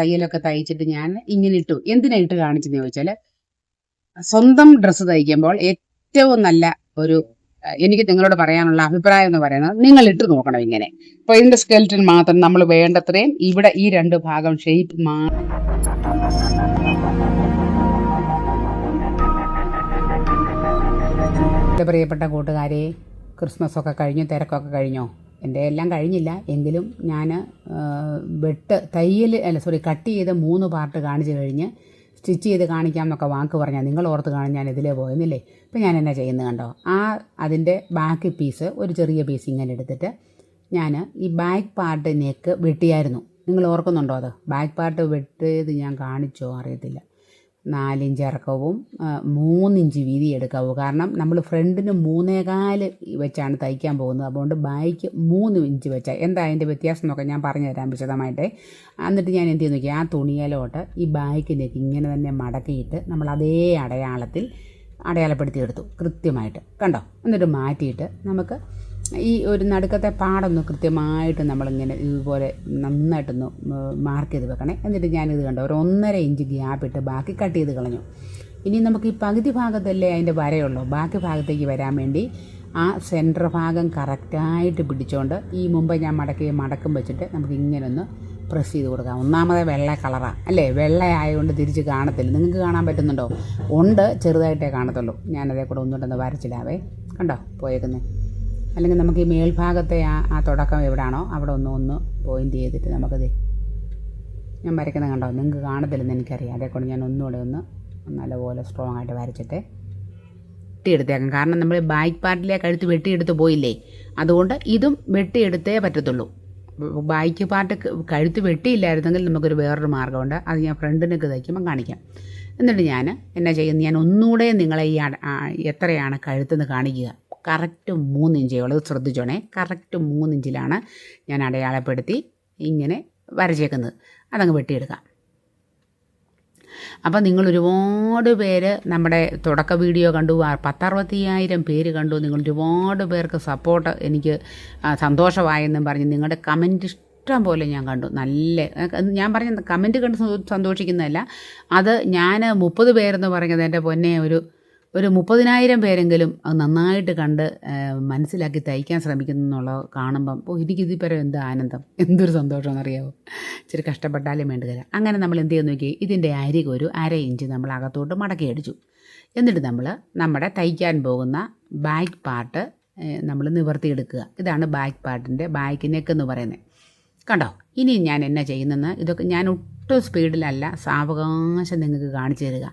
തയ്യലൊക്കെ തയ്ച്ചിട്ട് ഞാൻ ഇങ്ങനെ ഇട്ടു. എന്തിനാ ഇട്ട് കാണിച്ചെന്ന് ചോദിച്ചാൽ സ്വന്തം ഡ്രസ്സ് തയ്ക്കുമ്പോൾ ഏറ്റവും നല്ല ഒരു എനിക്ക് നിങ്ങളോട് പറയാനുള്ള അഭിപ്രായം എന്ന് പറയുന്നത് നിങ്ങൾ ഇട്ട് നോക്കണം ഇങ്ങനെ. അപ്പൊ ഇതിന്റെ സ്കെൽറ്റൻ മാത്രം നമ്മൾ വേണ്ടത്രയും ഇവിടെ ഈ രണ്ട് ഭാഗം ഷേപ്പ് എന്റെ പ്രിയപ്പെട്ട കൂട്ടുകാരെ ക്രിസ്മസ് ഒക്കെ കഴിഞ്ഞു തിരക്കൊക്കെ കഴിഞ്ഞോ? എന്റെ എല്ലാം കഴിഞ്ഞില്ല. എങ്കിലും ഞാൻ വെട്ട് തയ്യൽ അല്ല സോറി കട്ട് ചെയ്ത് മൂന്ന് പാർട്ട് കാണിച്ചു കഴിഞ്ഞ് സ്റ്റിച്ച് ചെയ്ത് കാണിക്കാം എന്നൊക്കെ വാക്ക് പറഞ്ഞാൽ നിങ്ങൾ ഓർത്ത് കാണും ഞാൻ ഇതിലേ പോയെന്നില്ലേ? ഇപ്പം ഞാൻ എന്നാ ചെയ്യുന്നത് കണ്ടോ? ആ അതിന്റെ ബാക്ക് പീസ് ഒരു ചെറിയ പീസ് ഇങ്ങനെ എടുത്തിട്ട് ഞാൻ ഈ ബാക്ക് പാർട്ട് നെക്ക് വെട്ടിയായിരുന്നു. നിങ്ങൾ ഓർക്കുന്നുണ്ടോ അത്? ബാക്ക് പാർട്ട് വെട്ടിയത് ഞാൻ കാണിച്ചോ അറിയത്തില്ല. നാലിഞ്ച് ഇറക്കവും മൂന്നിഞ്ച് വീതി എടുക്കാവൂ. കാരണം നമ്മൾ ഫ്രണ്ടിന് മൂന്നേകാൽ വെച്ചാണ് തയ്ക്കാൻ പോകുന്നത്. അതുകൊണ്ട് ബാക്ക് മൂന്ന് ഇഞ്ച് വെച്ചാൽ എന്താ അതിന്റെ വ്യത്യാസം എന്നൊക്കെ ഞാൻ പറഞ്ഞു തരാം വിശദമായിട്ട്. എന്നിട്ട് ഞാൻ എന്ത് ചെയ്യുന്നു ആ തുണിയിലോട്ട് ഈ ബാക്കിലേക്ക് ഇങ്ങനെ തന്നെ മടക്കിയിട്ട് നമ്മൾ അതേ അടയാളത്തിൽ അടയാളപ്പെടുത്തി എടുത്തു കൃത്യമായിട്ട്. കണ്ടോ? എന്നിട്ട് മാറ്റിയിട്ട് നമുക്ക് ഈ ഒരു നടുക്കത്തെ പാടൊന്ന് കൃത്യമായിട്ട് നമ്മളിങ്ങനെ ഇതുപോലെ നന്നായിട്ടൊന്ന് മാർക്ക് ചെയ്ത് വെക്കണേ. എന്നിട്ട് ഞാനിത് കണ്ടോ ഒരു ഒന്നര ഇഞ്ച് ഗ്യാപ്പ് ഇട്ട് ബാക്കി കട്ട് ചെയ്ത് കളഞ്ഞു. ഇനി നമുക്ക് ഈ പകുതി ഭാഗത്തല്ലേ അതിന്റെ വരയുള്ളൂ. ബാക്കി ഭാഗത്തേക്ക് വരാൻ വേണ്ടി ആ സെന്റർ ഭാഗം കറക്റ്റായിട്ട് പിടിച്ചുകൊണ്ട് ഈ മുമ്പ് ഞാൻ മടക്കി മടക്കം വെച്ചിട്ട് നമുക്ക് ഇങ്ങനെ ഒന്ന് പ്രസ് ചെയ്ത് കൊടുക്കാം. ഒന്നാമത് വെള്ള കളറാണ് അല്ലേ? വെള്ളയായതുകൊണ്ട് തിരിച്ച് കാണത്തില്ല. നിങ്ങൾക്ക് കാണാൻ പറ്റുന്നുണ്ടോ? ഉണ്ട് ചെറുതായിട്ടേ കാണത്തുള്ളൂ. ഞാനതേ കൂടെ ഒന്നുകൊണ്ടൊന്ന് വരച്ചിടാവേ. കണ്ടോ? പോയേക്കുന്നത് അല്ലെങ്കിൽ നമുക്ക് ഈ മേൽഭാഗത്തെ ആ ആ തുടക്കം എവിടെയാണോ അവിടെ ഒന്ന് ഒന്ന് പോയിന്റ് ചെയ്തിട്ട് നമുക്കത് ഞാൻ വരയ്ക്കുന്നത് കണ്ടോ? നിങ്ങൾക്ക് കാണത്തില്ലെന്ന് എനിക്കറിയാം. അതേക്കൊണ്ട് ഞാൻ ഒന്നുകൂടെ ഒന്ന് നല്ലപോലെ സ്ട്രോങ് ആയിട്ട് വരച്ചിട്ട് വെട്ടിയെടുത്തേക്കാം. കാരണം നമ്മൾ ബാക്ക് പാർട്ടിലെ കഴുത്ത് വെട്ടിയെടുത്ത് പോയില്ലേ? അതുകൊണ്ട് ഇതും വെട്ടിയെടുത്തേ പറ്റത്തുള്ളൂ. ബാക്ക് പാർട്ട് കഴുത്ത് വെട്ടിയില്ലായിരുന്നെങ്കിൽ നമുക്കൊരു വേറൊരു മാർഗമുണ്ട്. അത് ഞാൻ ഫ്രണ്ടിനൊക്കെ തയ്ക്കുമ്പോൾ കാണിക്കാം. എന്നിട്ട് ഞാൻ എന്നാ ചെയ്യുന്നത്? ഞാൻ ഒന്നുകൂടെ നിങ്ങളെ ഈ എത്രയാണ് കഴുത്തെന്ന് കാണിക്കുക. കറക്റ്റ് മൂന്ന് ഇഞ്ചേ ഉള്ളൂ. ശ്രദ്ധിച്ചോണേ. കറക്റ്റ് മൂന്നിഞ്ചിലാണ് ഞാൻ അടയാളപ്പെടുത്തി ഇങ്ങനെ വരച്ചേക്കുന്നത്. അതങ്ങ് വെട്ടിയെടുക്കാം. അപ്പം നിങ്ങൾ ഒരുപാട് പേര് നമ്മുടെ തുടക്ക വീഡിയോ കണ്ടു. പത്തറുപത്തിയായിരം പേര് കണ്ടു. നിങ്ങൾ ഒരുപാട് പേർക്ക് സപ്പോർട്ട് എനിക്ക് സന്തോഷമായെന്നും പറഞ്ഞ് നിങ്ങളുടെ കമന്റ് ഇഷ്ടം പോലെ ഞാൻ കണ്ടു. നല്ല ഞാൻ പറഞ്ഞ കമന്റ് കണ്ട് സന്തോ- സന്തോഷിക്കുന്നതല്ല. അത് ഞാൻ മുപ്പത് പേരെന്ന് പറഞ്ഞത് എന്റെ പൊന്നെ ഒരു ഒരു മുപ്പതിനായിരം പേരെങ്കിലും അത് നന്നായിട്ട് കണ്ട് മനസ്സിലാക്കി തയ്ക്കാൻ ശ്രമിക്കുന്നു എന്നുള്ളത് കാണുമ്പം ഓ എനിക്കിതിൽ എന്ത് ആനന്ദം? എന്തൊരു സന്തോഷമെന്നറിയാമോ ഇച്ചിരി കഷ്ടപ്പെട്ടാലും വേണ്ടുകയില്ല അങ്ങനെ നമ്മൾ എന്ത് ചെയ്യുന്നു നോക്കി ഇതിന്റെ അരികെ ഒരു അര ഇഞ്ച് നമ്മൾ അകത്തോട്ട് മടക്കി അടിച്ചു. എന്നിട്ട് നമ്മൾ നമ്മുടെ തയ്ക്കാൻ പോകുന്ന ബാക്ക് പാർട്ട് നമ്മൾ നിവർത്തിയെടുക്കുക. ഇതാണ് ബാക്ക് പാർട്ടിന്റെ ബാക്ക് നെക്ക് എന്ന് പറയുന്നത്. കണ്ടോ? ഇനി ഞാൻ എന്നാ ചെയ്യുന്നെന്ന്? ഇതൊക്കെ ഞാൻ ഒട്ടും സ്പീഡിലല്ല സാവകാശം നിങ്ങൾക്ക് കാണിച്ചു തരിക.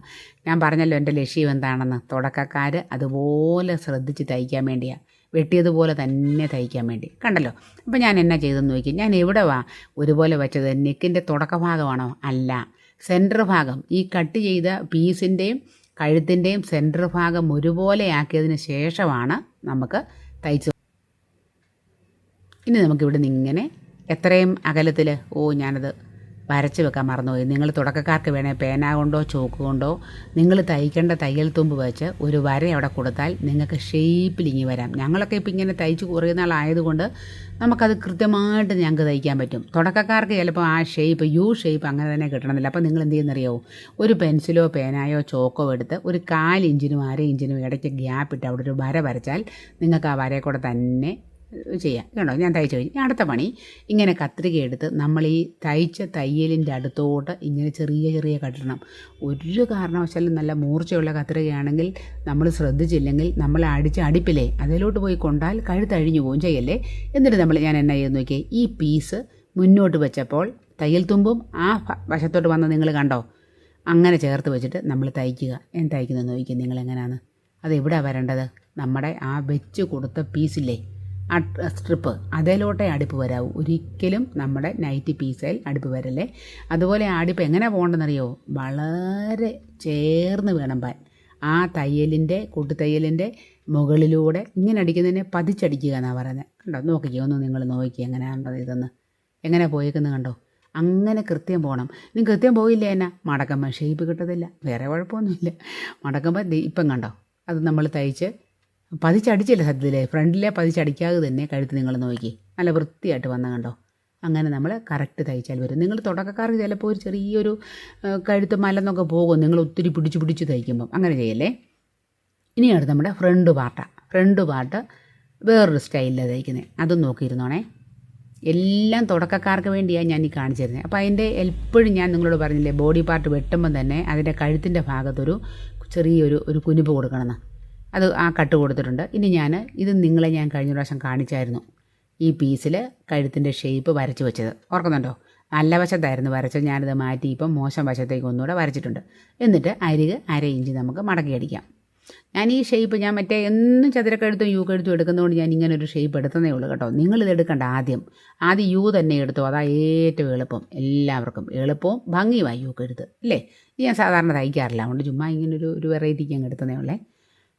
ഞാൻ പറഞ്ഞല്ലോ എന്റെ ലക്ഷ്യം എന്താണെന്ന്. തുടക്കക്കാർ അതുപോലെ ശ്രദ്ധിച്ച് തയ്ക്കാൻ വേണ്ടിയാണ് വെട്ടിയതുപോലെ തന്നെ തയ്ക്കാൻ വേണ്ടി. കണ്ടല്ലോ? അപ്പോൾ ഞാൻ എന്നാ ചെയ്തെന്ന് നോക്കി ഞാൻ എവിടെ വാ? ഒരുപോലെ വെച്ചത് നെക്കിന്റെ തുടക്ക ഭാഗമാണോ അല്ല. സെന്റർ ഭാഗം. ഈ കട്ട് ചെയ്ത പീസിന്റെയും കഴുത്തിന്റെയും സെന്റർ ഭാഗം ഒരുപോലെ ആക്കിയതിന് ശേഷമാണ് നമുക്ക് തയ്ച്ചു ഇനി നമുക്കിവിടെ നിന്ന് ഇങ്ങനെ എത്രയും അകലത്തിൽ ഓ ഞാനത് വരച്ച് വെക്കാൻ മറന്നുപോയി. നിങ്ങൾ തുടക്കക്കാർക്ക് വേണേൽ പേന കൊണ്ടോ ചോക്ക് കൊണ്ടോ നിങ്ങൾ തയ്ക്കേണ്ട തയ്യൽ തുമ്പ് വെച്ച് ഒരു വര അവിടെ കൊടുത്താൽ നിങ്ങൾക്ക് ഷേപ്പിലിങ്ങി വരാം. ഞങ്ങളൊക്കെ ഇപ്പം ഇങ്ങനെ തയ്ച്ച് കുറേ നാളായതുകൊണ്ട് നമുക്കത് കൃത്യമായിട്ട് ഞങ്ങൾക്ക് തയ്ക്കാൻ പറ്റും. തുടക്കക്കാർക്ക് ചിലപ്പോൾ ആ ഷേപ്പ് യു ഷേപ്പ് അങ്ങനെ തന്നെ കിട്ടണമെന്നില്ല. അപ്പോൾ നിങ്ങൾ എന്ത് ചെയ്യുന്നറിയാവോ ഒരു പെൻസിലോ പേനായോ ചോക്കോ എടുത്ത് ഒരു കാലിഞ്ചിനും അര ഇഞ്ചിനും ഇടയ്ക്ക് ഗ്യാപ്പ് ഇട്ട് അവിടെ ഒരു വര വരച്ചാൽ നിങ്ങൾക്ക് ആ വരയെ കൂടെ തന്നെ ചെയ്യാം. കേട്ടോ ഞാൻ തയ്ച്ചു കഴിഞ്ഞു. അടുത്ത പണി. ഇങ്ങനെ കത്രിക എടുത്ത് നമ്മൾ ഈ തയ്ച്ച തയ്യലിന്റെ അടുത്തോട്ട് ഇങ്ങനെ ചെറിയ ചെറിയ കട്ടിടണം. ഒരു കാരണവശാലും നല്ല മൂർച്ചയുള്ള കത്രികയാണെങ്കിൽ നമ്മൾ ശ്രദ്ധിച്ചില്ലെങ്കിൽ നമ്മൾ അടിച്ച് അടിപ്പിലേ അതിലോട്ട് പോയി കൊണ്ടാൽ കഴുത്തഴിഞ്ഞു പോകും ചെയ്യല്ലേ? എന്നിട്ട് നമ്മൾ ഞാൻ എന്നാ ചെയ്ത് നോക്കിയേ? ഈ പീസ് മുന്നോട്ട് വെച്ചപ്പോൾ തയ്യൽ തുമ്പും ആ വശത്തോട്ട് വന്ന് നിങ്ങൾ കണ്ടോ? അങ്ങനെ ചേർത്ത് വെച്ചിട്ട് നമ്മൾ തയ്ക്കുക. ഞാൻ തയ്ക്കുന്നത് നോക്കി നിങ്ങൾ എങ്ങനെയാണ് അത് എവിടെ വരേണ്ടത്? നമ്മുടെ ആ വെച്ച് കൊടുത്ത പീസില്ലേ? സ്ട്രിപ്പ് അതിലോട്ടേ അടുപ്പ് വരാവൂ. ഒരിക്കലും നമ്മുടെ നൈറ്റ് പീസയിൽ അടുപ്പ് വരല്ലേ. അതുപോലെ അടുപ്പ് എങ്ങനെ പോകേണ്ടെന്നറിയോ വളരെ ചേർന്ന് വേണം പാൻ. ആ തയ്യലിന്റെ കൂട്ടുതയ്യലിന്റെ മുകളിലൂടെ ഇങ്ങനെ അടിക്കുന്നതിനെ പതിച്ചടിക്കുക എന്നാണ് പറയുന്നത്. കണ്ടോ? നോക്കിക്കോ ഒന്ന് നിങ്ങൾ നോക്കി എങ്ങനെയാണത് ഇതെന്ന്. എങ്ങനെ പോയേക്കുന്നത് കണ്ടോ? അങ്ങനെ കൃത്യം പോകണം ഇനി കൃത്യം പോയില്ല എന്നാ? മടക്കുമ്പോൾ ഷേപ്പ് കിട്ടത്തില്ല. വേറെ കുഴപ്പമൊന്നുമില്ല. മടക്കുമ്പോൾ ഇപ്പം കണ്ടോ? അത് നമ്മൾ തയ്ച്ച് പതിച്ചടിച്ചില്ല സത്യത്തിലേ ഫ്രണ്ടിലെ പതിച്ചടിക്കാതെ തന്നെ കഴുത്ത് നിങ്ങൾ നോക്കി. നല്ല വൃത്തിയായിട്ട് വന്ന കണ്ടോ? അങ്ങനെ നമ്മൾ കറക്റ്റ് തയ്ച്ചാൽ വരും. നിങ്ങൾ തുടക്കക്കാർക്ക് ചിലപ്പോൾ ഒരു ചെറിയൊരു കഴുത്ത് മലന്നൊക്കെ പോകും. നിങ്ങൾ ഒത്തിരി പിടിച്ച് പിടിച്ച് തയ്ക്കുമ്പം. അങ്ങനെ ചെയ്യല്ലേ? ഇനിയാണ് നമ്മുടെ ഫ്രണ്ട് പാർട്ടാണ് ഫ്രണ്ട് പാർട്ട് വേറൊരു സ്റ്റൈലിലാണ് തയ്ക്കുന്നത്. അതും നോക്കിയിരുന്നോണേ. എല്ലാം തുടക്കക്കാർക്ക് വേണ്ടിയാണ് ഞാൻ ഈ കാണിച്ചു തരുന്നത് അപ്പോൾ അതിന്റെ എപ്പോഴും ഞാൻ നിങ്ങളോട് പറഞ്ഞില്ലേ ബോഡി പാർട്ട് വെട്ടുമ്പം തന്നെ അതിന്റെ കഴുത്തിന്റെ ഭാഗത്തൊരു ചെറിയൊരു ഒരു കുനിപ്പ് കൊടുക്കണമെന്ന് അത് ആ കട്ട് കൊടുത്തിട്ടുണ്ട്. ഇനി ഞാൻ ഇത് നിങ്ങളെ ഞാൻ കഴിഞ്ഞ പ്രാവശ്യം കാണിച്ചായിരുന്നു. ഈ പീസിൽ കഴുത്തിന്റെ ഷേപ്പ് വരച്ച് വെച്ചത്. ഓർക്കുന്നുണ്ടോ? നല്ല വശത്തായിരുന്നു വരച്ചത്. ഞാനിത് മാറ്റി ഇപ്പം മോശം വശത്തേക്ക് ഒന്നുകൂടെ വരച്ചിട്ടുണ്ട്. എന്നിട്ട് അരിക് അര ഇഞ്ച് നമുക്ക് മടക്കി അടിക്കാം. ഞാൻ ഈ ഷേപ്പ് ഞാൻ മറ്റേ എന്നും ചതുരക്കഴുത്തും യു കഴുത്തും എടുക്കുന്നതുകൊണ്ട് ഞാൻ ഇങ്ങനെ ഒരു ഷേപ്പ് എടുത്തതേ ഉള്ളൂ കേട്ടോ. നിങ്ങളിത് എടുക്കണ്ട ആദ്യം. ആദ്യം യു തന്നെ എടുത്തോ? അതാ ഏറ്റവും എളുപ്പം. എല്ലാവർക്കും എളുപ്പവും ഭംഗിയുമായി യു കഴുത്ത് അല്ലേ ഞാൻ സാധാരണ തയ്ക്കാറില്ല. അതുകൊണ്ട് ചുമ്മാ ഇങ്ങനെ ഒരു വെറൈറ്റിക്ക് അങ്ങ് എടുത്തതേ ഉള്ളേ.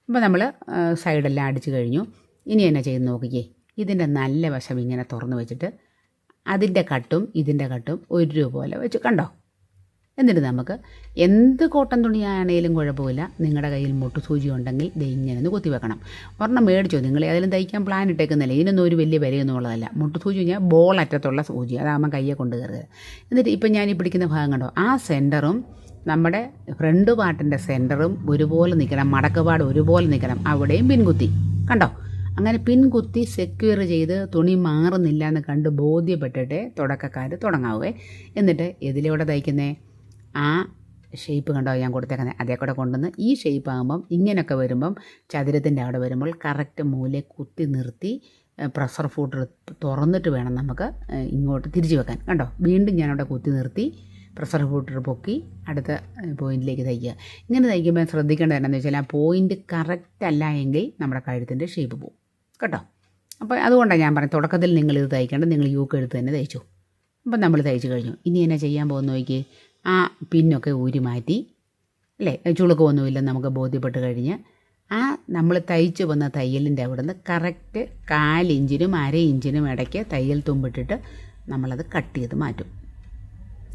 അപ്പോൾ നമ്മൾ സൈഡെല്ലാം അടിച്ചു കഴിഞ്ഞു. ഇനി എന്നാ ചെയ്ത് നോക്കിക്കേ? ഇതിന്റെ നല്ല വശം ഇങ്ങനെ തുറന്ന് വെച്ചിട്ട് അതിന്റെ കട്ടും ഇതിന്റെ കട്ടും ഒരുപോലെ വെച്ച്. കണ്ടോ? എന്നിട്ട് നമുക്ക് എന്ത് കോട്ടൺ തുണിയാണേലും കുഴപ്പമില്ല. നിങ്ങളുടെ കയ്യിൽ മുട്ടു സൂചി ഉണ്ടെങ്കിൽ ഇങ്ങനെ ഒന്ന് കുത്തി വെക്കണം. ഒരെണ്ണം മേടിച്ചോ? നിങ്ങൾ ഏതെങ്കിലും തയ്ക്കാൻ പ്ലാൻ ഇട്ടേക്കുന്നില്ല? ഇതിനൊന്നും ഒരു വലിയ വിലയൊന്നും ഉള്ളതല്ല. മുട്ടുസൂചി കഴിഞ്ഞാൽ ബോൾ അറ്റത്തുള്ള സൂചി. അതാകുമ്പോൾ കയ്യെ കൊണ്ട് കയറുക. എന്നിട്ട് ഇപ്പം ഞാൻ ഈ പിടിക്കുന്ന ഭാഗം കണ്ടോ? ആ സെന്ററും നമ്മുടെ ഫ്രണ്ട് പാട്ടിന്റെ സെന്ററും ഒരുപോലെ നിൽക്കണം മടക്കുപാട് ഒരുപോലെ നിൽക്കണം അവിടെയും പിൻകുത്തി. കണ്ടോ? അങ്ങനെ പിൻകുത്തി സെക്യൂർ ചെയ്ത് തുണി മാറുന്നില്ല എന്ന് കണ്ട് ബോധ്യപ്പെട്ടിട്ട് തുടക്കക്കാർ തുടങ്ങാവേ. എന്നിട്ട് എതിലൂടെ തയ്ക്കുന്നേ? ആ ഷേപ്പ് കണ്ടോ ഞാൻ കൊടുത്തേക്കുന്നത് അതേ കൂടെ കൊണ്ടുവന്ന് ഈ ഷേപ്പ് ആകുമ്പം ഇങ്ങനെയൊക്കെ വരുമ്പം ചതുരത്തിന്റെ അവിടെ വരുമ്പോൾ കറക്റ്റ് മൂലെ കുത്തി നിർത്തി പ്രഷർ ഫൂട്ടർ തുറന്നിട്ട് വേണം നമുക്ക് ഇങ്ങോട്ട് തിരിച്ചു വെക്കാൻ. കണ്ടോ? വീണ്ടും ഞാനവിടെ കുത്തി നിർത്തി. പ്രഷർ ഫൂട്ടർ പൊക്കി അടുത്ത പോയിന്റിലേക്ക് തയ്ക്കുക. ഇങ്ങനെ തയ്ക്കുമ്പോൾ ശ്രദ്ധിക്കേണ്ടത് എന്താണെന്ന് വെച്ചാൽ ആ പോയിന്റ് കറക്റ്റ് അല്ല എങ്കിൽ നമ്മുടെ കഴുത്തിന്റെ ഷേപ്പ് പോകും കേട്ടോ? അപ്പോൾ അതുകൊണ്ടാണ് ഞാൻ പറഞ്ഞത് തുടക്കത്തിൽ നിങ്ങൾ ഇത് തയ്ക്കേണ്ടത് നിങ്ങൾ യൂക്ക് എടുത്ത് തന്നെ തയ്ച്ചു. അപ്പം നമ്മൾ തയ്ച്ചു കഴിഞ്ഞു. ഇനി എന്നെ ചെയ്യാൻ പോകുന്ന നോക്കി ആ പിന്നൊക്കെ ഊരി മാറ്റി അല്ലേ? ചുളുക്കമൊന്നുമില്ലെന്ന് നമുക്ക് ബോധ്യപ്പെട്ട് കഴിഞ്ഞ് ആ നമ്മൾ തയ്ച്ചു വന്ന തയ്യലിന്റെ അവിടെ നിന്ന് കറക്റ്റ് കാലിഞ്ചിനും അര ഇഞ്ചിനും ഇടയ്ക്ക് തയ്യൽ തുമ്പിട്ടിട്ട് നമ്മളത് കട്ട് ചെയ്ത് മാറ്റും.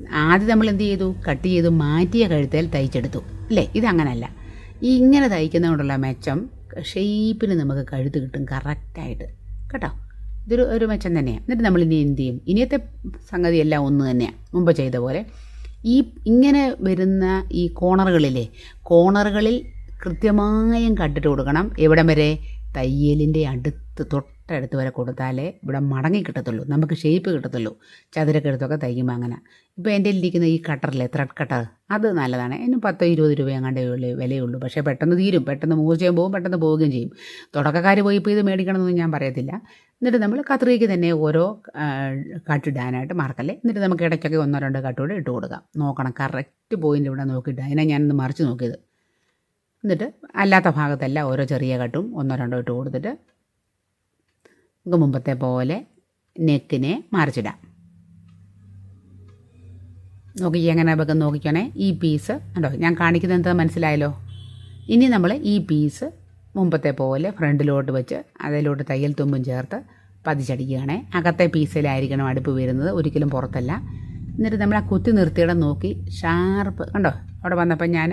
ആദ്യം നമ്മൾ എന്ത് ചെയ്തു? കട്ട് ചെയ്ത് മാറ്റിയ കഴുത്തേൽ തയ്ച്ചെടുത്തു. അല്ലേ? ഇതങ്ങനല്ല ഈ ഇങ്ങനെ തയ്ക്കുന്നതുകൊണ്ടുള്ള മെച്ചം ഷേപ്പിന് നമുക്ക് കഴുത്ത് കിട്ടും കറക്റ്റായിട്ട് കേട്ടോ? ഇതൊരു ഒരു മെച്ചം തന്നെയാണ് എന്നിട്ട് നമ്മൾ ഇനി എന്ത് ചെയ്യും? ഇനിയത്തെ സംഗതി എല്ലാം ഒന്ന് തന്നെയാണ് മുമ്പ് ചെയ്ത പോലെ. ഈ ഇങ്ങനെ വരുന്ന ഈ കോണറുകളിലെ കോണറുകളിൽ കൃത്യമായും കണ്ടിട്ട് കൊടുക്കണം. എവിടം വരെ? തയ്യലിന്റെ അടുത്ത് തൊട്ടടുത്ത് വരെ കൊടുത്താലേ ഇവിടെ മടങ്ങി കിട്ടത്തുള്ളൂ. നമുക്ക് ഷേപ്പ് കിട്ടത്തുള്ളൂ. ചതുരക്കെടുത്തൊക്കെ തയ്ക്കുമ്പോൾ അങ്ങനെ. ഇപ്പോൾ എന്റെ ഇരിക്കുന്ന ഈ കട്ടറിലെ ത്രെഡ് കട്ടർ അത് നല്ലതാണ്. അതിന് പത്തോ ഇരുപത് രൂപ എങ്ങാണ്ടേ ഉള്ളൂ വിലയുള്ളൂ. പക്ഷേ പെട്ടെന്ന് തീരും. പെട്ടെന്ന് മൂർച്ചയും പോകും പെട്ടെന്ന് പോവുകയും ചെയ്യും. തുടക്കക്കാർ പോയി ഇപ്പോൾ ഇത് മേടിക്കണമെന്നൊന്നും ഞാൻ പറയത്തില്ല. എന്നിട്ട് നമ്മൾ കത്രിക്ക് തന്നെ ഓരോ കട്ടിടാനായിട്ട് മാർക്കല്ലേ എന്നിട്ട് നമുക്ക് ഇടയ്ക്കൊക്കെ ഒന്നോ രണ്ടോ കട്ടോടെ ഇട്ട് കൊടുക്കാം. നോക്കണം. കറക്റ്റ് പോയിന്റ് ഇവിടെ നോക്കിയിട്ട് അതിനെ ഞാനൊന്ന് മറിച്ച് നോക്കിയത്. എന്നിട്ട് അല്ലാത്ത ഭാഗത്തല്ല ഓരോ ചെറിയ കട്ടും ഒന്നോ രണ്ടോ ഇട്ട് കൊടുത്തിട്ട് മുമ്പത്തെ പോലെ നെക്കിനെ മറിച്ചിടാം. നോക്കി എങ്ങനെ വെക്കം നോക്കിക്കണേ. ഈ പീസ് ഉണ്ടോ ഞാൻ കാണിക്കുന്നത് എന്താ മനസ്സിലായല്ലോ? ഇനി നമ്മൾ ഈ പീസ് മുമ്പത്തെ പോലെ ഫ്രണ്ടിലോട്ട് വെച്ച് അതിലോട്ട് തയ്യൽ തുമ്പും ചേർത്ത് പതിച്ചടിക്കുകയാണേ. അകത്തെ പീസിലായിരിക്കണം അടുപ്പ് വരുന്നത് ഒരിക്കലും പുറത്തല്ല. എന്നിട്ട് നമ്മൾ ആ കുത്തി നിർത്തിയിടം നോക്കി ഷാർപ്പ് കണ്ടോ? അവിടെ വന്നപ്പോൾ ഞാൻ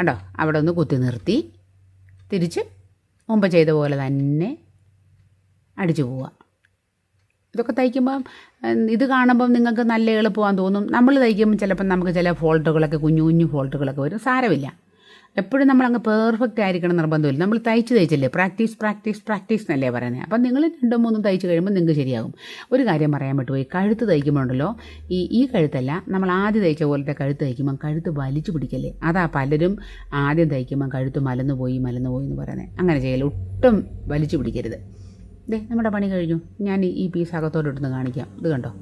കണ്ടോ? അവിടെ ഒന്ന് കുത്തി നിർത്തി തിരിച്ച് മുമ്പ് ചെയ്ത പോലെ തന്നെ അടിച്ചു പോവുക. ഇതൊക്കെ തയ്ക്കുമ്പം ഇത് കാണുമ്പം നിങ്ങൾക്ക് നല്ല എളുപ്പമാണെന്ന് തോന്നും. നമ്മൾ തയ്ക്കുമ്പം ചിലപ്പം നമുക്ക് ചില ഫോൾട്ടുകളൊക്കെ കുഞ്ഞു കുഞ്ഞു ഫോൾട്ടുകളൊക്കെ വരും. സാരമില്ല. എപ്പോഴും നമ്മൾ അങ്ങ് പെർഫെക്റ്റ് ആയിരിക്കണം നിർബന്ധമില്ല. നമ്മൾ തയ്ച്ച് തയ്ച്ചല്ലേ? പ്രാക്ടീസ് പ്രാക്ടീസ് പ്രാക്ടീസ് എന്നല്ലേ പറയുന്നത് അപ്പം നിങ്ങൾ രണ്ടും മൂന്നും തയ്ച്ച് കഴിയുമ്പോൾ നിങ്ങൾക്ക് ശരിയാകും. ഒരു കാര്യം പറയാൻ പറ്റുപോയി കഴുത്ത് തയ്ക്കുമ്പോഴുണ്ടല്ലോ ഈ ഈ കഴുത്തല്ല നമ്മൾ ആദ്യം തയ്ച്ച പോലത്തെ കഴുത്ത് തയ്ക്കുമ്പം കഴുത്ത് വലിച്ചു പിടിക്കല്ലേ? അതാ പലരും ആദ്യം തയ്ക്കുമ്പം കഴുത്ത് മലന്നു പോയി മലന്നു പോയി എന്ന് പറയുന്നത് അങ്ങനെ ചെയ്യല്ലേ ഒട്ടും വലിച്ചു പിടിക്കരുത്. ദേ നമ്മുടെ പണി കഴിഞ്ഞു. ഞാൻ ഈ- പീസ് അകത്തോട്ട് ഇടുന്ന് കാണിക്കാം. ഇത് കണ്ടോ?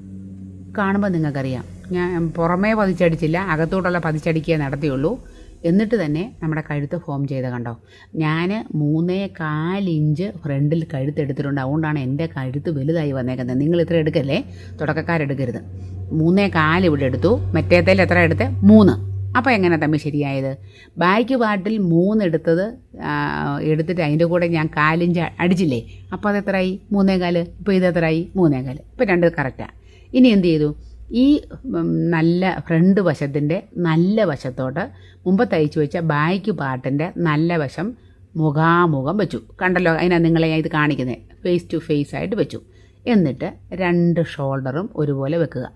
കാണുമ്പോൾ നിങ്ങൾക്കറിയാം. ഞാൻ പുറമേ പതിച്ചടിച്ചില്ല അകത്തോട്ടുള്ള പതിച്ചടിക്കേ നടത്തിയുള്ളൂ. എന്നിട്ട് തന്നെ നമ്മുടെ കഴുത്ത് ഫോം ചെയ്ത കണ്ടോ? ഞാൻ മൂന്നേ കാലിഞ്ച് ഫ്രണ്ടിൽ കഴുത്ത് എടുത്തിട്ടുണ്ട്. അതുകൊണ്ടാണ് എന്റെ കഴുത്ത് വലുതായി വന്നേക്കുന്നത്. നിങ്ങൾ ഇത്ര എടുക്കല്ലേ? തുടക്കക്കാരെടുക്കരുത്. മൂന്നേ കാൽ ഇവിടെ എടുത്തു. മറ്റേത്തേൽ എത്ര എടുത്തേ? മൂന്ന്. അപ്പോൾ എങ്ങനെ തമ്മിൽ ശരിയായത്? ബാക്ക് പാർട്ടിൽ മൂന്നെടുത്തത് എടുത്തിട്ട് അതിന്റെ കൂടെ ഞാൻ കാലിഞ്ച് അടിച്ചില്ലേ? അപ്പോൾ അത് എത്രയായി? മൂന്നേ കാൽ. ഇപ്പോൾ ഇത് എത്രയായി? മൂന്നേ കാൽ. ഇപ്പോൾ രണ്ട് കറക്റ്റാണ് ഇനി എന്ത് ചെയ്തു? ഈ നല്ല ഫ്രണ്ട് വശത്തിന്റെ നല്ല വശത്തോട്ട് മുമ്പ് തയ്ച്ചു വെച്ച ബാക്ക് പാർട്ടിന്റെ നല്ല വശം മുഖാമുഖം വെച്ചു. കണ്ടല്ലോ അതിനാണ് നിങ്ങളെ ഇത് കാണിക്കുന്നത് ഫേസ് ടു ഫേസ് ആയിട്ട് വെച്ചു. എന്നിട്ട് രണ്ട് ഷോൾഡറും ഒരുപോലെ വെക്കുക.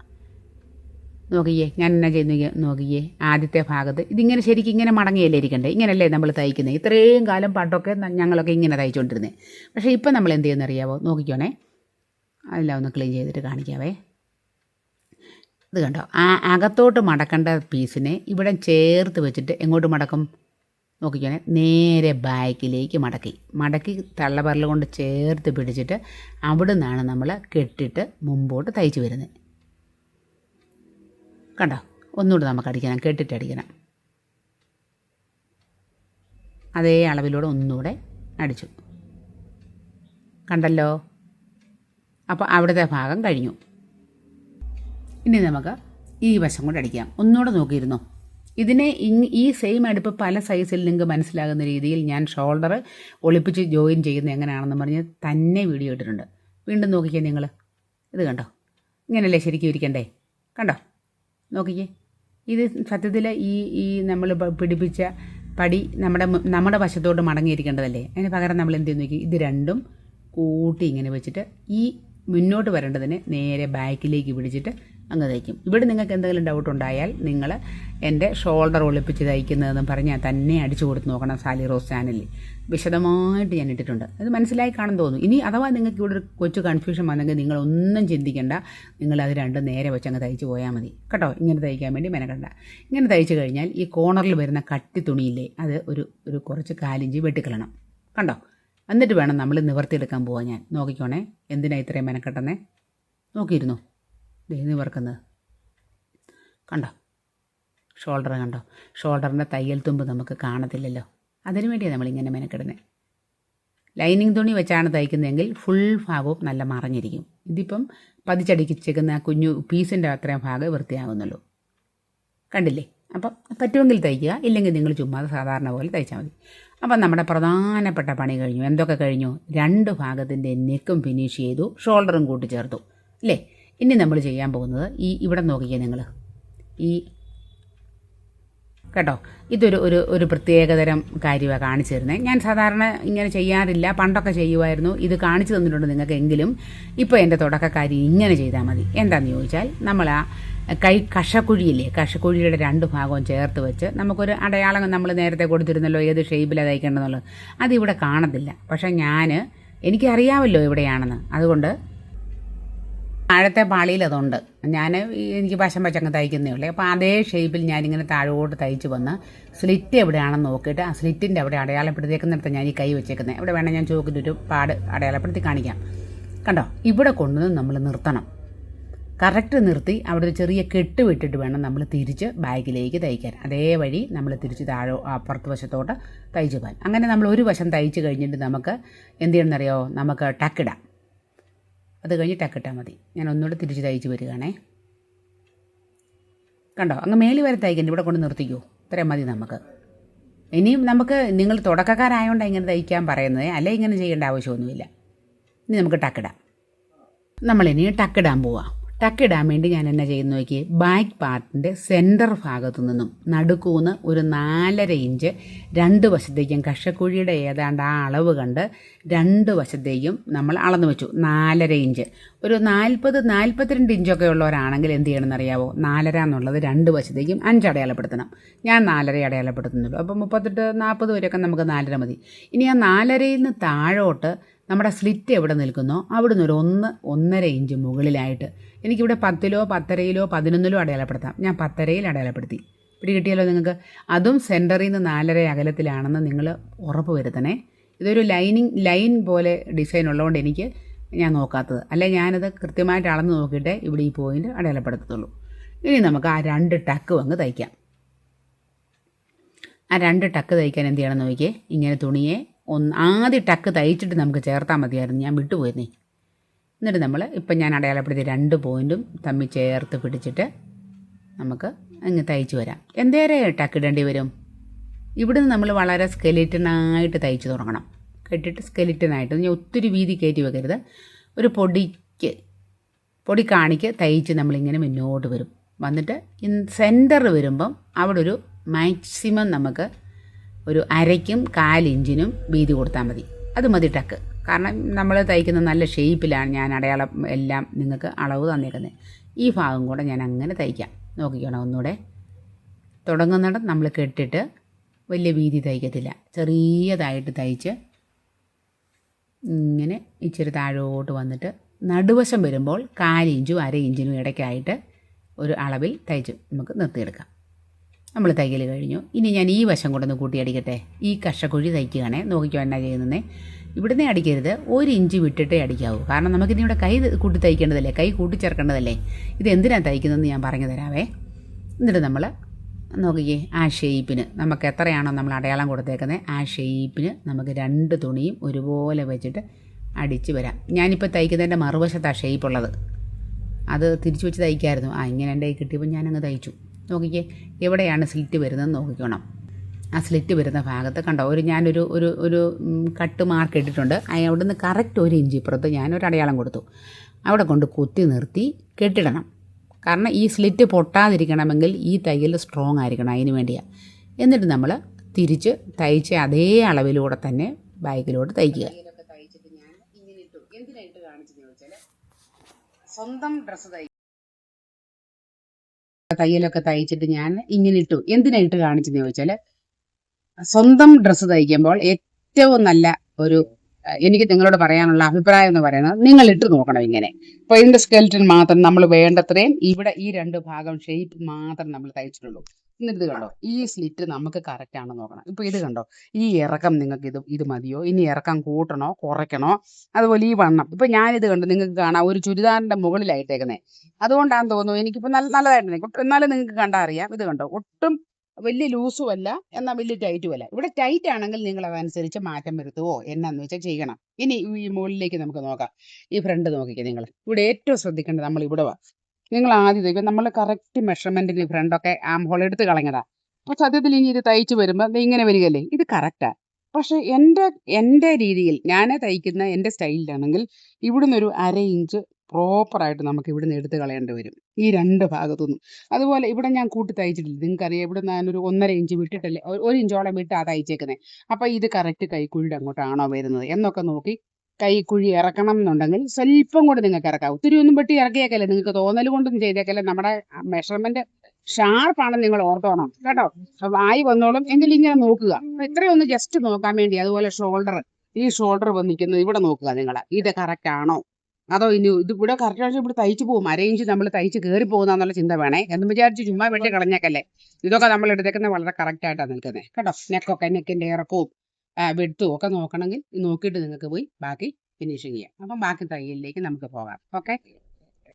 നോക്കിയേ ഞാൻ എന്നാ ചെയ്യുന്നു നോക്കിയേ ആദ്യത്തെ ഭാഗത്ത്. ഇതിങ്ങനെ ശരിക്കും ഇങ്ങനെ മടങ്ങിയല്ലേ ഇരിക്കണ്ടേ? ഇങ്ങനല്ലേ നമ്മൾ തയ്ക്കുന്നത്? ഇത്രയും കാലം പണ്ടൊക്കെ ഞങ്ങളൊക്കെ ഇങ്ങനെ തയ്ച്ചുകൊണ്ടിരുന്നത് പക്ഷേ ഇപ്പം നമ്മൾ എന്ത് ചെയ്യുന്ന അറിയാവോ? നോക്കിക്കോണേ. അതെല്ലാം ഒന്ന് ക്ലീൻ ചെയ്തിട്ട് കാണിക്കാവേ. ഇത് കണ്ടോ? ആ അകത്തോട്ട് മടക്കേണ്ട പീസിനെ ഇവിടെ ചേർത്ത് വെച്ചിട്ട് എങ്ങോട്ട് മടക്കും? നോക്കിക്കോണേ. നേരെ ബാക്കിലേക്ക് മടക്കി. മടക്കി തള്ളപ്പറലുകൊണ്ട് കൊണ്ട് ചേർത്ത് പിടിച്ചിട്ട് അവിടെ നിന്നാണ് നമ്മൾ കെട്ടിട്ട് മുമ്പോട്ട് തയ്ച്ച് വരുന്നത്. കണ്ടോ? ഒന്നുകൂടെ നമുക്ക് അടിക്കണം കേട്ടിട്ട് അടിക്കണം. അതേ അളവിലൂടെ ഒന്നുകൂടെ അടിച്ചു. കണ്ടല്ലോ? അപ്പോൾ അവിടുത്തെ ഭാഗം കഴിഞ്ഞു. ഇനി നമുക്ക് ഈ വശം കൊണ്ട് അടിക്കാം. ഒന്നുകൂടെ നോക്കിയിരുന്നോ? ഇതിനെ ഈ സെയിം അടുപ്പ് പല സൈസിൽ നിങ്ങൾക്ക് മനസ്സിലാകുന്ന രീതിയിൽ ഞാൻ ഷോൾഡർ ഒളിപ്പിച്ച് ജോയിൻ ചെയ്യുന്നത് എങ്ങനെയാണെന്ന് പറഞ്ഞ് തന്നെ വീഡിയോ ഇട്ടിട്ടുണ്ട്. വീണ്ടും നോക്കിക്കേ നിങ്ങൾ. ഇത് കണ്ടോ? ഇങ്ങനെയല്ലേ ശരിക്കും ഇരിക്കണ്ടേ? കണ്ടോ? നോക്കിക്കേ. ഇത് സത്യത്തിൽ ഈ ഈ നമ്മൾ പിടിപ്പിച്ച പടി നമ്മുടെ നമ്മുടെ വശത്തോട്ട് മടങ്ങിയിരിക്കേണ്ടതല്ലേ? അതിന് പകരം നമ്മൾ എന്ത് നോക്കി ഇത് രണ്ടും കൂട്ടി ഇങ്ങനെ വെച്ചിട്ട് ഈ മുന്നോട്ട് വരേണ്ടതിനെ നേരെ ബാക്കിലേക്ക് പിടിച്ചിട്ട് അങ്ങ് തയ്ക്കും ഇവിടെ നിങ്ങൾക്ക് എന്തെങ്കിലും ഡൗട്ട് ഉണ്ടായാൽ നിങ്ങൾ എന്റെ ഷോൾഡർ ഒളിപ്പിച്ച് തയ്ക്കുന്നതെന്ന് പറഞ്ഞാൽ തന്നെ അടിച്ചു കൊടുത്ത് നോക്കണം സാലി റോസ് ചാനലിൽ. വിശദമായിട്ട് ഞാൻ ഇട്ടിട്ടുണ്ട്. അത് മനസ്സിലായി കാണാൻ തോന്നുന്നു ഇനി അഥവാ നിങ്ങൾക്ക് ഇവിടെ ഒരു കൊച്ചു കൺഫ്യൂഷൻ വന്നെങ്കിൽ നിങ്ങളൊന്നും ചിന്തിക്കേണ്ട. നിങ്ങൾ അത് രണ്ടും നേരെ വെച്ച് അങ്ങ് തയ്ച്ച് പോയാൽ മതി. കേട്ടോ? ഇങ്ങനെ തയ്ക്കാൻ വേണ്ടി മെനക്കണ്ട ഇങ്ങനെ തയ്ച്ച് കഴിഞ്ഞാൽ ഈ കോണറിൽ വരുന്ന കട്ടി തുണിയില്ലേ അത് ഒരു ഒരു കുറച്ച് കാലിഞ്ചി വെട്ടിക്കളണം. കണ്ടോ? എന്നിട്ട് വേണം നമ്മൾ നിവർത്തിയെടുക്കാൻ പോവാൻ ഞാൻ. നോക്കിക്കോണേ. എന്തിനാണ് ഇത്രയും മെനക്കെട്ടെന്നേ? നോക്കിയിരുന്നോ? ദേ നിവർക്കുന്നത് കണ്ടോ? ഷോൾഡർ കണ്ടോ? ഷോൾഡറിന്റെ തയ്യൽ തുമ്പ് നമുക്ക് കാണത്തില്ലല്ലോ. അതിനു വേണ്ടിയാണ് നമ്മളിങ്ങനെ മെനക്കെടുന്നത് ലൈനിങ് തുണി വെച്ചാണ് തയ്ക്കുന്നതെങ്കിൽ ഫുൾ ഭാഗവും നല്ല മറഞ്ഞിരിക്കും. ഇതിപ്പം പതിച്ചടിക്കുന്ന ആ കുഞ്ഞു പീസിന്റെ അത്രയും ഭാഗം വൃത്തിയാകുന്നുള്ളൂ കണ്ടില്ലേ? അപ്പം പറ്റുമെങ്കിൽ തയ്ക്കുക ഇല്ലെങ്കിൽ നിങ്ങൾ ചുമ്മാ സാധാരണ പോലെ തയ്ച്ചാൽ മതി. അപ്പം നമ്മുടെ പ്രധാനപ്പെട്ട പണി കഴിഞ്ഞു. എന്തൊക്കെ കഴിഞ്ഞു? രണ്ട് ഭാഗത്തിന്റെ നെക്കും ഫിനിഷ് ചെയ്തു ഷോൾഡറും കൂട്ടിച്ചേർത്തു അല്ലേ ഇനി നമ്മൾ ചെയ്യാൻ പോകുന്നത് ഈ ഇവിടെ നോക്കിക്കേ നിങ്ങൾ. ഈ കേട്ടോ ഇതൊരു ഒരു ഒരു പ്രത്യേകതരം കാര്യമാണ് കാണിച്ചു തരുന്നത്. ഞാൻ സാധാരണ ഇങ്ങനെ ചെയ്യാറില്ല പണ്ടൊക്കെ ചെയ്യുമായിരുന്നു. ഇത് കാണിച്ചു തന്നിട്ടുണ്ട് നിങ്ങൾക്ക് എങ്കിലും ഇപ്പോൾ എന്റെ തുടക്കക്കാരി ഇങ്ങനെ ചെയ്താൽ മതി. എന്താണെന്ന് ചോദിച്ചാൽ നമ്മൾ ആ കൈ കഷക്കുഴിയില്ലേ കഷക്കുഴിയുടെ രണ്ട് ഭാഗവും ചേർത്ത് വെച്ച് നമുക്കൊരു അടയാളം നമ്മൾ നേരത്തെ കൊടുത്തിരുന്നല്ലോ ഏത് ഷേപ്പിലാണ് തയ്ക്കേണ്ടതെന്നുള്ളത്. അതിവിടെ കാണത്തില്ല. പക്ഷേ ഞാൻ എനിക്കറിയാമല്ലോ എവിടെയാണെന്ന് അതുകൊണ്ട് താഴത്തെ പാളിയിൽ അതുണ്ട്. ഞാൻ എനിക്ക് വശം വെച്ചങ്ങ് തയ്ക്കുന്നേ ഉള്ളൂ. അപ്പോൾ അതേ ഷേപ്പിൽ ഞാനിങ്ങനെ താഴോട്ട് തയ്ച്ച് വന്ന് സ്ലിറ്റ് എവിടെയാണെന്ന് നോക്കിയിട്ട് ആ സ്ലിറ്റിന്റെ അവിടെ അടയാളപ്പെടുത്തിയേക്കുന്നിടത്ത് ഞാൻ ഈ കൈ വെച്ചേക്കുന്നത് എവിടെ വേണം ഞാൻ ചോക്കിന്റെ ഒരു പാട് അടയാളപ്പെടുത്തി കാണിക്കാം. കണ്ടോ? ഇവിടെ കൊണ്ടുവന്ന് നമ്മൾ നിർത്തണം. കറക്റ്റ് നിർത്തി അവിടെ ഒരു ചെറിയ കെട്ട് വിട്ടിട്ട് വേണം നമ്മൾ തിരിച്ച് ബാഗിലേക്ക് തയ്ക്കാൻ. അതേ വഴി നമ്മൾ തിരിച്ച് താഴോ അപ്പുറത്ത് വശത്തോട്ട് തയ്ച്ച് പോകാൻ. അങ്ങനെ നമ്മൾ ഒരു വശം തയ്ച്ച് കഴിഞ്ഞിട്ട് നമുക്ക് എന്ത് ചെയ്യണമെന്നറിയോ? നമുക്ക് ടക്കിടാം അത് കഴിഞ്ഞ് മതി. ഞാൻ ഒന്നുകൂടെ തിരിച്ച് തയ്ച്ച് വരികയാണേ. കണ്ടോ? അങ്ങ് മേലി വരെ തയ്ക്കണ്ട. ഇവിടെ കൊണ്ട് നിർത്തിക്കോ. ഇത്രയും മതി നമുക്ക്. ഇനിയും നമുക്ക് നിങ്ങൾ തുടക്കക്കാരായതുകൊണ്ടാണ് ഇങ്ങനെ തയ്ക്കാൻ പറയുന്നത്. അല്ലെ ഇങ്ങനെ ചെയ്യേണ്ട ആവശ്യമൊന്നുമില്ല. ഇനി നമുക്ക് ടക്കിടാം നമ്മളിനി ടക്കിടാൻ പോവാം. ടക്കിടാൻ വേണ്ടി ഞാൻ എന്നാ ചെയ്യുന്നു നോക്കി ബാക്ക് പാർട്ടിന്റെ സെന്റർ ഭാഗത്തു നിന്നും നടുക്കൂന്ന് ഒരു നാലര ഇഞ്ച് രണ്ട് വശത്തേക്കും കഷക്കുഴിയുടെ ഏതാണ്ട് ആ അളവ് കണ്ട് രണ്ട് വശത്തേക്കും നമ്മൾ അളന്നു വെച്ചു. നാലര ഇഞ്ച്. ഒരു നാൽപ്പത് നാൽപ്പത്തിരണ്ട് ഇഞ്ചൊക്കെ ഉള്ളവരാണെങ്കിൽ എന്ത് ചെയ്യണമെന്ന് അറിയാവോ? നാലര എന്നുള്ളത് രണ്ട് വശത്തേക്കും അഞ്ച് അടയാളപ്പെടുത്തണം. ഞാൻ നാലര അടയാളപ്പെടുത്തുന്നുള്ളൂ. അപ്പോൾ മുപ്പത്തെട്ട് നാൽപ്പത് വരെയൊക്കെ നമുക്ക് നാലര മതി. ഇനി ആ നാലരയിൽ നിന്ന് താഴോട്ട് നമ്മുടെ സ്ലിറ്റ് എവിടെ നിൽക്കുന്നോ അവിടുന്ന് ഒരു ഒന്ന് ഒന്നര ഇഞ്ച് മുകളിലായിട്ട് എനിക്കിവിടെ പത്തിലോ പത്തരയിലോ പതിനൊന്നിലോ അടയാളപ്പെടുത്താം. ഞാൻ പത്തരയിൽ അടയാളപ്പെടുത്തി. പിടി കിട്ടിയല്ലോ നിങ്ങൾക്ക്? അതും സെന്ററിൽ നിന്ന് നാലര അകലത്തിലാണെന്ന് നിങ്ങൾ ഉറപ്പ് വരുത്തണേ. ഇതൊരു ലൈനിങ് ലൈൻ പോലെ ഡിസൈൻ ഉള്ളതുകൊണ്ട് എനിക്ക് ഞാൻ നോക്കാത്തത്. അല്ലെ ഞാനത് കൃത്യമായിട്ട് അളന്ന് നോക്കിയിട്ടേ ഇവിടെ ഈ പോയിന്റ് അടയാളപ്പെടുത്തത്തുള്ളൂ. ഇനി നമുക്ക് ആ രണ്ട് ടക്ക് അങ്ങ് തയ്ക്കാം. ആ രണ്ട് ടക്ക് തയ്ക്കാൻ എന്ത് ചെയ്യണം നോക്കിയേ. ഇങ്ങനെ തുണിയെ ഒന്ന് ആദ്യം ടക്ക് തയ്ച്ചിട്ട് നമുക്ക് ചേർത്താൽ മതിയായിരുന്നു. ഞാൻ വിട്ടുപോയിരുന്നേ. എന്നിട്ട് നമ്മൾ ഇപ്പം ഞാൻ അടയാളപ്പെടുത്തിയ രണ്ട് പോയിന്റും തമ്മിൽ ചേർത്ത് പിടിച്ചിട്ട് നമുക്ക് അങ്ങ് തയ്ച്ച് വരാം. എന്തേരെ ടക്കിടേണ്ടി വരും? ഇവിടുന്ന് നമ്മൾ വളരെ സ്കെലിറ്റനായിട്ട് തയ്ച്ച് തുടങ്ങണം. കെട്ടിട്ട് സ്കെലിറ്റനായിട്ട് ഞാൻ ഒത്തിരി വീതി കയറ്റി വെക്കരുത്. ഒരു പൊടിക്ക് പൊടി കാണിക്ക് തയ്ച്ച് നമ്മളിങ്ങനെ മുന്നോട്ട് വരും. വന്നിട്ട് ഇൻ സെന്റർ വരുമ്പം അവിടെ ഒരു മാക്സിമം നമുക്ക് ഒരു അരയ്ക്കും കാലിഞ്ചിനും വീതി കൊടുത്താൽ മതി. അത് മതി ടക്ക്. കാരണം നമ്മൾ തയ്ക്കുന്ന നല്ല ഷേപ്പിലാണ് ഞാൻ അടയാളം എല്ലാം നിങ്ങൾക്ക് അളവ് തന്നിരിക്കുന്നത് ഈ ഭാഗം കൂടെ ഞാൻ അങ്ങനെ തയ്ക്കാം. നോക്കിക്കണം ഒന്നുകൂടെ തുടങ്ങുന്നിടം നമ്മൾ കെട്ടിട്ട് വലിയ വീതി തയ്ക്കത്തില്ല. ചെറിയതായിട്ട് തയ്ച്ച് ഇങ്ങനെ ഇച്ചിരി താഴോട്ട് വന്നിട്ട് നടുവശം വരുമ്പോൾ കാലിഞ്ചും അര ഇഞ്ചിനും ഇടയ്ക്കായിട്ട് ഒരു അളവിൽ തയ്ച്ച് നമുക്ക് നിർത്തിയെടുക്കാം. നമ്മൾ തയ്യൽ കഴിഞ്ഞു. ഇനി ഞാൻ ഈ വശം കൊണ്ടൊന്ന് കൂട്ടിയടിക്കട്ടെ. ഈ കഷക്കുഴി തയ്ക്കുകയാണേ. നോക്കിക്കോ എന്നാ ചെയ്യുന്നേ. ഇവിടുന്ന് അടിക്കരുത്. ഒരു ഇഞ്ച് വിട്ടിട്ടേ അടിക്കാവൂ. കാരണം നമുക്കിനി ഇവിടെ കൈ കൂട്ടി തയ്ക്കേണ്ടതല്ലേ? കൈ കൂട്ടിച്ചേർക്കേണ്ടതല്ലേ ഇത് എന്തിനാണ് തയ്ക്കുന്നതെന്ന് ഞാൻ പറഞ്ഞു തരാവേ. എന്നിട്ട് നമ്മൾ നോക്കിക്കേ ആ ഷെയ്പ്പിന് നമുക്ക് എത്രയാണോ നമ്മൾ അടയാളം കൊടുത്തേക്കുന്നത് ആ ഷെയ്പ്പിന് നമുക്ക് രണ്ട് തുണിയും ഒരുപോലെ വെച്ചിട്ട് അടിച്ച് വരാം. ഞാനിപ്പോൾ തയ്ക്കുന്നതിന്റെ മറുവശത്താണ് ഷെയ്പ്പുള്ളത് അത് തിരിച്ചു വെച്ച് തയ്ക്കായിരുന്നു. ആ ഇങ്ങനെ എന്റെ കിട്ടിയപ്പോൾ ഞാനങ്ങ് തയ്ച്ചു. നോക്കിക്കേ എവിടെയാണ് സ്ലിറ്റ് വരുന്നതെന്ന് നോക്കിക്കോണം. ആ സ്ലിറ്റ് വരുന്ന ഭാഗത്ത് കണ്ടോ? ഒരു ഞാനൊരു ഒരു ഒരു കട്ട് മാർക്ക് ഇട്ടിട്ടുണ്ട്. അവിടുന്ന് കറക്റ്റ് ഒരു ഇഞ്ചി ഇപ്പുറത്ത് ഞാനൊരു അടയാളം കൊടുത്തു. അവിടെ കൊണ്ട് കുത്തി നിർത്തി കെട്ടിടണം. കാരണം ഈ സ്ലിറ്റ് പൊട്ടാതിരിക്കണമെങ്കിൽ ഈ തയ്യൽ സ്ട്രോങ് ആയിരിക്കണം അതിന് വേണ്ടിയാണ് എന്നിട്ട് നമ്മൾ തിരിച്ച് തയ്ച്ച അതേ അളവിലൂടെ തന്നെ ബാഗിലോട്ട് തയ്ക്കുക. സ്വന്തം ഡ്രസ്സ് തയ്യലൊക്കെ തയ്ച്ചിട്ട് ഞാൻ ഇങ്ങനെ ഇട്ടു. എന്തിനായിട്ട് കാണിച്ചെന്ന് ചോദിച്ചാൽ സ്വന്തം ഡ്രസ്സ് തയ്ക്കുമ്പോൾ ഏറ്റവും നല്ല ഒരു എനിക്ക് നിങ്ങളോട് പറയാനുള്ള അഭിപ്രായം എന്ന് പറയുന്നത് നിങ്ങൾ ഇട്ട് നോക്കണം ഇങ്ങനെ. ഇപ്പൊ ഇതിന്റെ സ്കെൽറ്റൻ മാത്രം നമ്മൾ വേണ്ടത്രയും ഇവിടെ ഈ രണ്ട് ഭാഗം ഷേപ്പ് മാത്രം നമ്മൾ തയ്ച്ചിട്ടുള്ളൂ. എന്നിട്ട് കണ്ടോ? ഈ സ്ലിറ്റ് നമുക്ക് കറക്റ്റ് ആണെന്ന് നോക്കണം. ഇപ്പൊ ഇത് കണ്ടോ? ഈ ഇറക്കം നിങ്ങൾക്ക് ഇത് ഇത് മതിയോ? ഇനി ഇറക്കം കൂട്ടണോ? കുറയ്ക്കണോ? അതുപോലെ ഈ വണ്ണം. ഇപ്പൊ ഇത് കണ്ടു നിങ്ങൾക്ക് കാണാം. ഒരു ചുരിദാറിന്റെ മുകളിലായിട്ടേക്കുന്നേ. അതുകൊണ്ടാണെന്ന് തോന്നുന്നു എനിക്കിപ്പോ നല്ല നല്ലതായിട്ട് നിൽക്കും എന്നാലും നിങ്ങൾക്ക് കണ്ടാ അറിയാം. ഇത് കണ്ടോ? ഒട്ടും വലിയ ലൂസും അല്ല എന്നാൽ വലിയ ടൈറ്റും അല്ല. ഇവിടെ ടൈറ്റ് ആണെങ്കിൽ നിങ്ങൾ അതനുസരിച്ച് മാറ്റം വരുത്തുവോ? എന്നാന്ന് വെച്ചാൽ ചെയ്യണം. ഇനി ഈ മുകളിലേക്ക് നമുക്ക് നോക്കാം. ഈ ഫ്രണ്ട് നോക്കിക്കേ നിങ്ങൾ ഇവിടെ ഏറ്റവും ശ്രദ്ധിക്കേണ്ടത് നമ്മൾ ഇവിടെ വാ. നിങ്ങൾ ആദ്യം ഇപ്പം നമ്മൾ കറക്റ്റ് മെഷർമെന്റിന് ഫ്രണ്ടൊക്കെ ആം ഹോൾ എടുത്ത് കളഞ്ഞതാ. അപ്പോൾ സത്യത്തിൽ ഇനി ഇത് തയ്ച്ച് വരുമ്പോൾ ഇങ്ങനെ വരികയല്ലേ? ഇത് കറക്റ്റാണ് പക്ഷേ എന്റെ എന്റെ രീതിയിൽ ഞാൻ തയ്ക്കുന്ന എന്റെ സ്റ്റൈലിലാണെങ്കിൽ ഇവിടുന്ന് ഒരു അര ഇഞ്ച് പ്രോപ്പറായിട്ട് നമുക്ക് ഇവിടുന്ന് എടുത്ത് കളയേണ്ടി വരും. ഈ രണ്ട് ഭാഗത്തുനിന്നും. അതുപോലെ ഇവിടെ ഞാൻ കൂട്ടി തയ്ച്ചിട്ടില്ല? നിങ്ങൾക്കറിയാം ഇവിടെ ഞാനൊരു ഒന്നര ഇഞ്ച് വിട്ടിട്ടല്ലേ? ഒരു- ഇഞ്ചോളം വിട്ട് ആ തയ്ച്ചേക്കുന്നത് അപ്പോൾ ഇത് കറക്റ്റ് കൈക്കുഴിയുടെ അങ്ങോട്ടാണോ വരുന്നത്? എന്നൊക്കെ നോക്കി കൈക്കുഴി ഇറക്കണം എന്നുണ്ടെങ്കിൽ സ്വല്പം കൂടെ നിങ്ങൾക്ക് ഇറക്കാം ഒത്തിരി ഒന്നും വെട്ടി ഇറക്കിയേക്കല്ലേ? നിങ്ങൾക്ക് തോന്നൽ കൊണ്ടൊന്നും ചെയ്തേക്കല്ലേ? നമ്മുടെ മെഷർമെന്റ് ഷാർപ്പാണെന്ന് നിങ്ങൾ ഓർത്തോണം. കേട്ടോ? ആയി വന്നോളും. എങ്കിൽ ഇങ്ങനെ നോക്കുക. എത്രയൊന്ന് ജസ്റ്റ് നോക്കാൻ വേണ്ടി അതുപോലെ ഷോൾഡർ ഈ ഷോൾഡർ വന്നിരിക്കുന്നത് ഇവിടെ നോക്കുക നിങ്ങൾ ഇത് കറക്റ്റ് ആണോ? അതോ ഇനി ഇത് ഇവിടെ കറക്റ്റ് ആഴ്ച ഇവിടെ തയ്ച്ചു പോകും. അരേഞ്ച് നമ്മൾ തയ്ച്ച് കയറി പോകുന്നുള്ള ചിന്ത വേണേ. എന്ന് വിചാരിച്ച് ചുമ്മാ വെട്ടി കളഞ്ഞേക്കല്ലേ. ഇതൊക്കെ നമ്മൾ എടുത്തേക്കുന്നത് വളരെ കറക്റ്റ് ആയിട്ടാണ് നിൽക്കുന്നത് കേട്ടോ? നെക്കൊക്കെ നെക്കിന്റെ ഇറക്കവും വെട്ടും ഒക്കെ നോക്കണമെങ്കിൽ നോക്കിയിട്ട് നിങ്ങൾക്ക് പോയി ബാക്കി ഫിനിഷിങ് ചെയ്യാം. അപ്പം ബാക്കി തയ്യലിലേക്ക് നമുക്ക് പോകാം. ഓക്കെ